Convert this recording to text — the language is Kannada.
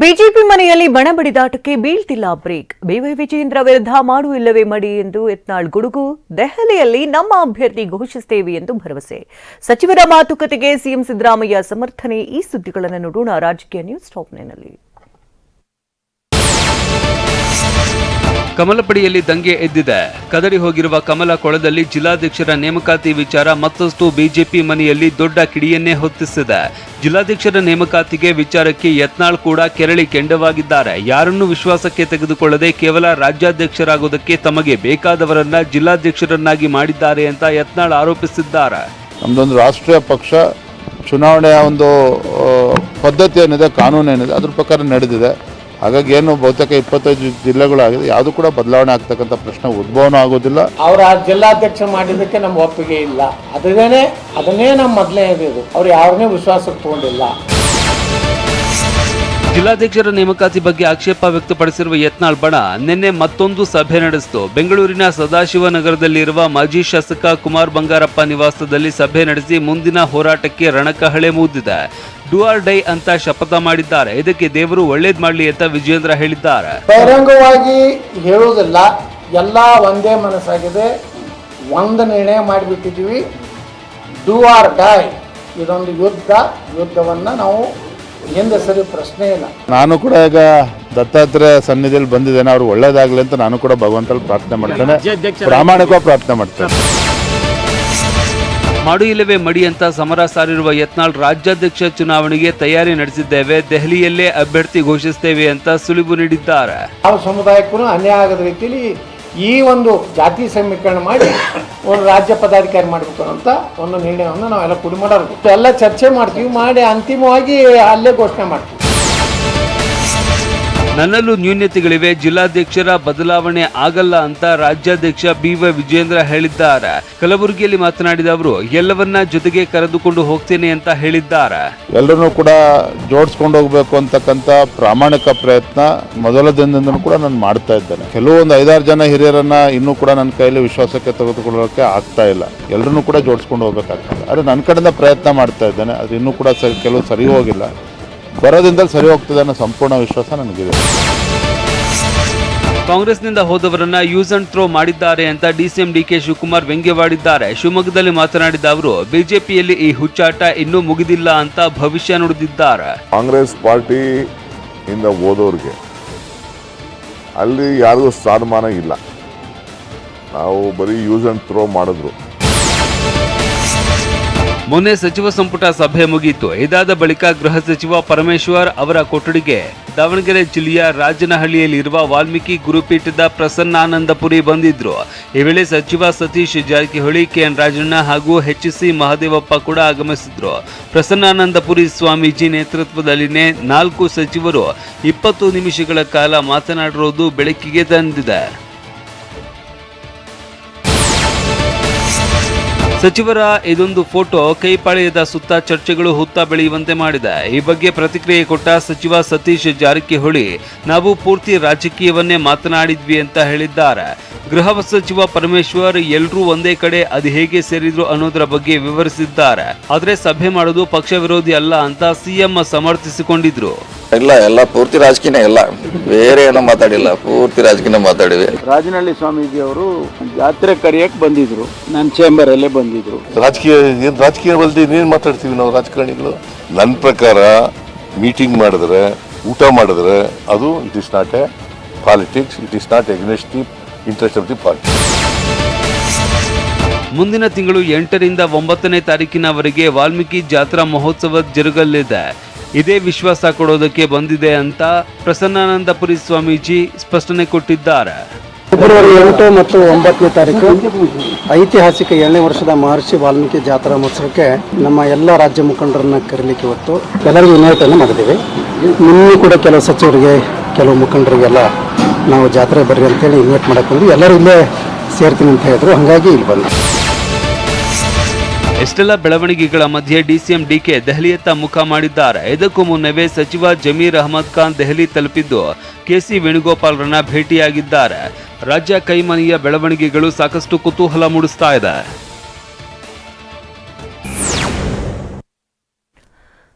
ಬಿಜೆಪಿ ಮನೆಯಲ್ಲಿ ಬಣ ಬಡಿದಾಟಕ್ಕೆ ಬೀಳ್ತಿಲ್ಲ ಬ್ರೇಕ್. ಬಿವೈ ವಿಜೇಂದ್ರ ವಿರುದ್ಧ ಮಾಡು ಇಲ್ಲವೇ ಮಡಿ ಎಂದು ಯತ್ನಾಳ್ ಗುಡುಗು. ದೆಹಲಿಯಲ್ಲಿ ನಮ್ಮ ಅಭ್ಯರ್ಥಿ ಘೋಷಿಸುತ್ತೇವೆ ಎಂದು ಭರವಸೆ. ಸಚಿವರ ಮಾತುಕತೆಗೆ ಸಿಎಂ ಸಿದ್ದರಾಮಯ್ಯ ಸಮರ್ಥನೆ. ಈ ಸುದ್ದಿಗಳನ್ನು ನೋಡೋಣ ರಾಜಕೀಯ ನ್ಯೂಸ್ ಟಾಪ್ನಲ್ಲಿ ಕಮಲಪಡಿಯಲ್ಲಿ ದಂಗೆ ಎದ್ದಿದೆ. ಕದಡಿ ಹೋಗಿರುವ ಕಮಲ ಕೊಳದಲ್ಲಿ ಜಿಲ್ಲಾಧ್ಯಕ್ಷರ ನೇಮಕಾತಿ ವಿಚಾರ ಮತ್ತಷ್ಟು ಬಿಜೆಪಿ ಮನೆಯಲ್ಲಿ ದೊಡ್ಡ ಕಿಡಿಯನ್ನೇ ಹೊತ್ತಿಸಿದೆ. ಜಿಲ್ಲಾಧ್ಯಕ್ಷರ ನೇಮಕಾತಿಗೆ ವಿಚಾರಕ್ಕೆ ಯತ್ನಾಳ್ ಕೂಡ ಕೆರಳಿ ಕೆಂಡವಾಗಿದ್ದಾರೆ. ಯಾರನ್ನು ವಿಶ್ವಾಸಕ್ಕೆ ತೆಗೆದುಕೊಳ್ಳದೆ ಕೇವಲ ರಾಜ್ಯಾಧ್ಯಕ್ಷರಾಗುವುದಕ್ಕೆ ತಮಗೆ ಬೇಕಾದವರನ್ನ ಜಿಲ್ಲಾಧ್ಯಕ್ಷರನ್ನಾಗಿ ಮಾಡಿದ್ದಾರೆ ಅಂತ ಯತ್ನಾಳ್ ಆರೋಪಿಸಿದ್ದಾರೆ. ನಮ್ಮದೊಂದು ರಾಷ್ಟ್ರೀಯ ಪಕ್ಷ, ಚುನಾವಣೆಯ ಒಂದು ಪದ್ಧತಿ ಏನಿದೆ ಕಾನೂನು ಏನಿದೆ ಅದ್ರ ಪ್ರಕಾರ ನಡೆದಿದೆ. ಹಾಗಾಗಿ ಏನು ಬಹುತೇಕ ಇಪ್ಪತ್ತೈದು ಜಿಲ್ಲೆಗಳಾಗಿದೆ ಯಾವುದು ಕೂಡ ಬದಲಾವಣೆ ಆಗ್ತಕ್ಕಂಥ ಪ್ರಶ್ನೆ ಉದ್ಭವನೂ ಆಗೋದಿಲ್ಲ. ಅವರ ಆ ಜಿಲ್ಲಾಧ್ಯಕ್ಷ ಮಾಡಿದ್ದಕ್ಕೆ ನಮ್ಮ ಒಪ್ಪಿಗೆ ಇಲ್ಲ. ಅದನ್ನೇ ಅದನ್ನೇ ನಮ್ಮ ಮೊದಲೇ ಇದು ಅವ್ರು ಯಾರನ್ನೇ ವಿಶ್ವಾಸಕ್ಕೆ ತಗೊಂಡಿಲ್ಲ. ಜಿಲ್ಲಾಧ್ಯಕ್ಷರ ನೇಮಕಾತಿ ಬಗ್ಗೆ ಆಕ್ಷೇಪ ವ್ಯಕ್ತಪಡಿಸಿರುವ ಯತ್ನಾಳ್ ಬಣ ನಿನ್ನೆ ಮತ್ತೊಂದು ಸಭೆ ನಡೆಸಿತು. ಬೆಂಗಳೂರಿನ ಸದಾಶಿವನಗರದಲ್ಲಿರುವ ಮಾಜಿ ಶಾಸಕ ಕುಮಾರ್ ಬಂಗಾರಪ್ಪ ನಿವಾಸದಲ್ಲಿ ಸಭೆ ನಡೆಸಿ ಮುಂದಿನ ಹೋರಾಟಕ್ಕೆ ರಣಕಹಳೆ ಮೂದಿದೆ. ಡೂ ಆರ್ ಡೈ ಅಂತ ಶಪಥ ಮಾಡಿದ್ದಾರೆ. ಇದಕ್ಕೆ ದೇವರು ಒಳ್ಳೇದ್ ಮಾಡಲಿ ಅಂತ ವಿಜಯೇಂದ್ರ ಹೇಳಿದ್ದಾರೆ. ಬಹಿರಂಗವಾಗಿ ಹೇಳುವುದಿಲ್ಲ. ಎಲ್ಲ ಒಂದೇ ಮನಸ್ಸಾಗಿದೆ. ಒಂದು ನಿರ್ಣಯ ಮಾಡಿಬಿಟ್ಟಿದ್ದೀವಿ. Do or die. ಇದೊಂದು ಯುದ್ಧ. ಯುದ್ಧವನ್ನು ನಾವು ಹಿಂದೆ ಸರಿ ಪ್ರಶ್ನೆ ಇಲ್ಲ. ನಾನು ಕೂಡ ಈಗ ದತ್ತಾತ್ರೇಯ ಸನ್ನಿಧಿಯಲ್ಲಿ ಬಂದಿದ್ದೇನೆ. ಅವ್ರು ಒಳ್ಳೇದಾಗಲಿ ಅಂತ ನಾನು ಕೂಡ ಭಗವಂತಲ್ಲಿ ಪ್ರಾರ್ಥನೆ ಮಾಡ್ತೇನೆ. ಪ್ರಾಮಾಣಿಕವಾಗಿ ಪ್ರಾರ್ಥನೆ ಮಾಡ್ತೇನೆ. ಮಾಡು ಇಲ್ಲವೇ ಮಡಿ ಅಂತ ಸಮರ ಸಾರಿರುವ ಯತ್ನಾಳ್ ರಾಜ್ಯಾಧ್ಯಕ್ಷ ಚುನಾವಣೆಗೆ ತಯಾರಿ ನಡೆಸಿದ್ದೇವೆ, ದೆಹಲಿಯಲ್ಲೇ ಅಭ್ಯರ್ಥಿ ಘೋಷಿಸುತ್ತೇವೆ ಅಂತ ಸುಳಿವು ನೀಡಿದ್ದಾರೆ. ಯಾವ ಸಮುದಾಯಕ್ಕೂ ಅನ್ಯಾಯ ಆಗದ ರೀತಿಯಲ್ಲಿ ಈ ಒಂದು ಜಾತಿ ಸಮೀಕರಣ ಮಾಡಿ ಒಂದು ರಾಜ್ಯ ಪದಾಧಿಕಾರಿ ಮಾಡಬೇಕು ಅಂತ ಒಂದು ನಿರ್ಣಯವನ್ನು ನಾವೆಲ್ಲ ಕೂಡಿ ಮಾಡಬೇಕು ಎಲ್ಲ ಚರ್ಚೆ ಮಾಡ್ತೀವಿ, ಮಾಡಿ ಅಂತಿಮವಾಗಿ ಅಲ್ಲೇ ಘೋಷಣೆ ಮಾಡ್ತೀವಿ. ನನ್ನಲ್ಲೂ ನ್ಯೂನ್ಯತೆಗಳಿವೆ ಜಿಲ್ಲಾಧ್ಯಕ್ಷರ ಬದಲಾವಣೆ ಆಗಲ್ಲ ಅಂತ ರಾಜ್ಯಾಧ್ಯಕ್ಷ ಬಿವೈ ವಿಜೇಂದ್ರ ಹೇಳಿದ್ದಾರೆ. ಕಲಬುರಗಿಯಲ್ಲಿ ಮಾತನಾಡಿದ ಅವರು, ಎಲ್ಲವನ್ನ ಜೊತೆಗೆ ಕರೆದುಕೊಂಡು ಹೋಗ್ತೇನೆ ಅಂತ ಹೇಳಿದ್ದಾರೆ. ಎಲ್ಲರನ್ನೂ ಕೂಡ ಜೋಡಿಸ್ಕೊಂಡು ಹೋಗ್ಬೇಕು ಅಂತಕ್ಕಂಥ ಪ್ರಾಮಾಣಿಕ ಪ್ರಯತ್ನ ಮೊದಲ ದಿನದಿಂದನೂ ಕೂಡ ನಾನು ಮಾಡ್ತಾ ಇದ್ದೇನೆ. ಕೆಲವೊಂದು ಐದಾರು ಜನ ಹಿರಿಯರನ್ನ ಇನ್ನೂ ಕೂಡ ನನ್ನ ಕೈಯಲ್ಲಿ ವಿಶ್ವಾಸಕ್ಕೆ ತೆಗೆದುಕೊಳ್ಳೋಕೆ ಆಗ್ತಾ ಇಲ್ಲ. ಎಲ್ಲರನ್ನೂ ಕೂಡ ಜೋಡಿಸ್ಕೊಂಡು ಹೋಗ್ಬೇಕಾಗ್ತದೆ. ಆದರೆ ನನ್ನ ಕಡೆಯಿಂದ ಪ್ರಯತ್ನ ಮಾಡ್ತಾ ಇದ್ದೇನೆ. ಅದು ಇನ್ನೂ ಕೂಡ ಸರಿ ಕೆಲವು ಸರಿ ಹೋಗಿಲ್ಲ. ಬರೋದ್ರಿಂದ ಸರಿ ಹೋಗ್ತದೆ ಅನ್ನೋ ಸಂಪೂರ್ಣ ವಿಶ್ವಾಸ ನನಗಿದೆ. ಕಾಂಗ್ರೆಸ್ನಿಂದ ಹೋದವರನ್ನ ಯೂಸ್ ಅಂಡ್ ಥ್ರೋ ಮಾಡಿದ್ದಾರೆ ಅಂತ ಡಿಸಿಎಂ ಡಿಕೆ ಶಿವಕುಮಾರ್ ವ್ಯಂಗ್ಯವಾಡಿದ್ದಾರೆ. ಶಿವಮೊಗ್ಗದಲ್ಲಿ ಮಾತನಾಡಿದ ಅವರು ಬಿಜೆಪಿಯಲ್ಲಿ ಈ ಹುಚ್ಚಾಟ ಇನ್ನೂ ಮುಗಿದಿಲ್ಲ ಅಂತ ಭವಿಷ್ಯ ನುಡಿದಿದ್ದಾರೆ. ಕಾಂಗ್ರೆಸ್ ಪಾರ್ಟಿ ಇಂದ ಹೋದವ್ರಿಗೆ ಅಲ್ಲಿ ಯಾರಿಗೂ ಸ್ಥಾನಮಾನ ಇಲ್ಲ. ನಾವು ಬರೀ ಯೂಸ್ ಅಂಡ್ ಥ್ರೋ ಮಾಡಿದ್ರು. ಮೊನ್ನೆ ಸಚಿವ ಸಂಪುಟ ಸಭೆ ಮುಗಿಯಿತು. ಇದಾದ ಬಳಿಕ ಗೃಹ ಸಚಿವ ಪರಮೇಶ್ವರ್ ಅವರ ಕೊಠಡಿಗೆ ದಾವಣಗೆರೆ ಜಿಲ್ಲೆಯ ರಾಜನಹಳ್ಳಿಯಲ್ಲಿರುವ ವಾಲ್ಮೀಕಿ ಗುರುಪೀಠದ ಪ್ರಸನ್ನಾನಂದಪುರಿ ಬಂದಿದ್ರು. ಈ ವೇಳೆ ಸಚಿವ ಸತೀಶ್ ಜಾರಕಿಹೊಳಿ, ಕೆಎನ್ ರಾಜಣ್ಣ ಹಾಗೂ ಎಚ್ ಸಿ ಮಹದೇವಪ್ಪ ಕೂಡ ಆಗಮಿಸಿದ್ರು. ಪ್ರಸನ್ನಾನಂದಪುರಿ ಸ್ವಾಮೀಜಿ ನೇತೃತ್ವದಲ್ಲಿನೇ ನಾಲ್ಕು ಸಚಿವರು ಇಪ್ಪತ್ತು ನಿಮಿಷಗಳ ಕಾಲ ಮಾತನಾಡಿರೋದು ಬೆಳಕಿಗೆ ತಂದಿದೆ. ಸಚಿವರ ಇದೊಂದು ಫೋಟೋ ಕೈಪಾಳ್ಯದ ಸುತ್ತ ಚರ್ಚೆಗಳು ಹುತ್ತ ಬೆಳೆಯುವಂತೆ ಮಾಡಿದೆ. ಈ ಬಗ್ಗೆ ಪ್ರತಿಕ್ರಿಯೆ ಕೊಟ್ಟ ಸಚಿವ ಸತೀಶ್ ಜಾರಕಿಹೊಳಿ, ನಾವು ಪೂರ್ತಿ ರಾಜಕೀಯವನ್ನೇ ಮಾತನಾಡಿದ್ವಿ ಅಂತ ಹೇಳಿದ್ದಾರೆ. ಗೃಹ ಸಚಿವ ಪರಮೇಶ್ವರ್ ಎಲ್ಲರೂ ಒಂದೇ ಕಡೆ ಅದು ಹೇಗೆ ಸೇರಿದ್ರು ಅನ್ನೋದರ ಬಗ್ಗೆ ವಿವರಿಸಿದ್ದಾರೆ. ಆದರೆ ಸಭೆ ಮಾಡೋದು ಪಕ್ಷ ವಿರೋಧಿ ಅಲ್ಲ ಅಂತ ಸಿಎಂ ಸಮರ್ಥಿಸಿಕೊಂಡಿದ್ರು. ಇಲ್ಲ ಎಲ್ಲ ಪೂರ್ತಿ ರಾಜಕೀಯ ಎಲ್ಲ ಬೇರೆ ಏನೋ ಮಾತಾಡಿಲ್ಲ ಪೂರ್ತಿ ರಾಜಕೀಯ ಮಾತಾಡಿವಿ ರಾಜನಹಳ್ಳಿ ಸ್ವಾಮೀಜಿ ಅವರು ಜಾತ್ರೆ ಕರೆಯಕ್ಕೆ ಬಂದಿದ್ರು. ನನ್ನ ಚೇಂಬರ್ ಅಲ್ಲೇ ಬಂದಿದ್ರು. ರಾಜಕೀಯ ಏನು ರಾಜಕೀಯ ಬಲ್ದಿ ಇನ್ನೇನು ಮಾತಾಡ್ತೀವಿ ನಾವು ರಾಜಕಾರಣಿಗಳು? ನನ್ನ ಪ್ರಕಾರ ಮೀಟಿಂಗ್ ಮಾಡಿದ್ರೆ ಊಟ ಮಾಡಿದ್ರೆ ಅದು it is not a politics it is not against the interest of the party ಮುಂದಿನ ತಿಂಗಳು ಎಂಟರಿಂದ ಒಂಬತ್ತನೇ ತಾರೀಕಿನವರೆಗೆ ವಾಲ್ಮೀಕಿ ಜಾತ್ರಾ ಮಹೋತ್ಸವ ಜರುಗಲಿದೆ. ಇದೇ ವಿಶ್ವಾಸ ಕೊಡೋದಕ್ಕೆ ಬಂದಿದೆ ಅಂತ ಪ್ರಸನ್ನಾನಂದಪುರಿ ಸ್ವಾಮೀಜಿ ಸ್ಪಷ್ಟನೆ ಕೊಟ್ಟಿದ್ದಾರೆ. ಫೆಬ್ರವರಿ ಎಂಟು ಮತ್ತು ಒಂಬತ್ತನೇ ತಾರೀಕು ಐತಿಹಾಸಿಕ ಏಳನೇ ವರ್ಷದ ಮಹರ್ಷಿ ವಾಲ್ಮೀಕಿ ಜಾತ್ರಾ ಮಹೋತ್ಸವಕ್ಕೆ ನಮ್ಮ ಎಲ್ಲ ರಾಜ್ಯ ಮುಖಂಡರನ್ನ ಕರೀಲಿಕ್ಕೆ ಇವತ್ತು ಎಲ್ಲರಿಗೂ ಇನ್ವೈಟನ್ನು ಮಾಡಿದ್ದೀವಿ. ನಿನ್ನೆ ಕೂಡ ಕೆಲವು ಸಚಿವರಿಗೆ, ಕೆಲವು ಮುಖಂಡರಿಗೆಲ್ಲ ನಾವು ಜಾತ್ರೆ ಬರ್ರಿ ಅಂತೇಳಿ ಇನ್ವೈಟ್ ಮಾಡಕ್ಕೆ ಬಂದ್ವಿ. ಎಲ್ಲರೂ ಇಲ್ಲೇ ಸೇರ್ತೀನಿ ಅಂತ ಹೇಳಿದ್ರು. ಹಾಗಾಗಿ ಇಲ್ಲಿ ಬಂದ್ವಿ. ಎಷ್ಟೆಲ್ಲ ಬೆಳವಣಿಗೆಗಳ ಮಧ್ಯೆ ಡಿಸಿಎಂ ಡಿಕೆ ದೆಹಲಿಯತ್ತ ಮುಖ ಮಾಡಿದ್ದಾರೆ? ಇದಕ್ಕೂ ಮುನ್ನವೇ ಸಚಿವ ಜಮೀರ್ ಅಹಮದ್ ಖಾನ್ ದೆಹಲಿ ತಲುಪಿದ್ದು, ಕೆಸಿ ವೇಣುಗೋಪಾಲ್ರನ್ನ ಭೇಟಿಯಾಗಿದ್ದಾರೆ. ರಾಜ್ಯ ಕೈಮನೆಯ ಬೆಳವಣಿಗೆಗಳು ಸಾಕಷ್ಟು ಕುತೂಹಲ ಮೂಡಿಸ್ತಾ ಇದೆ.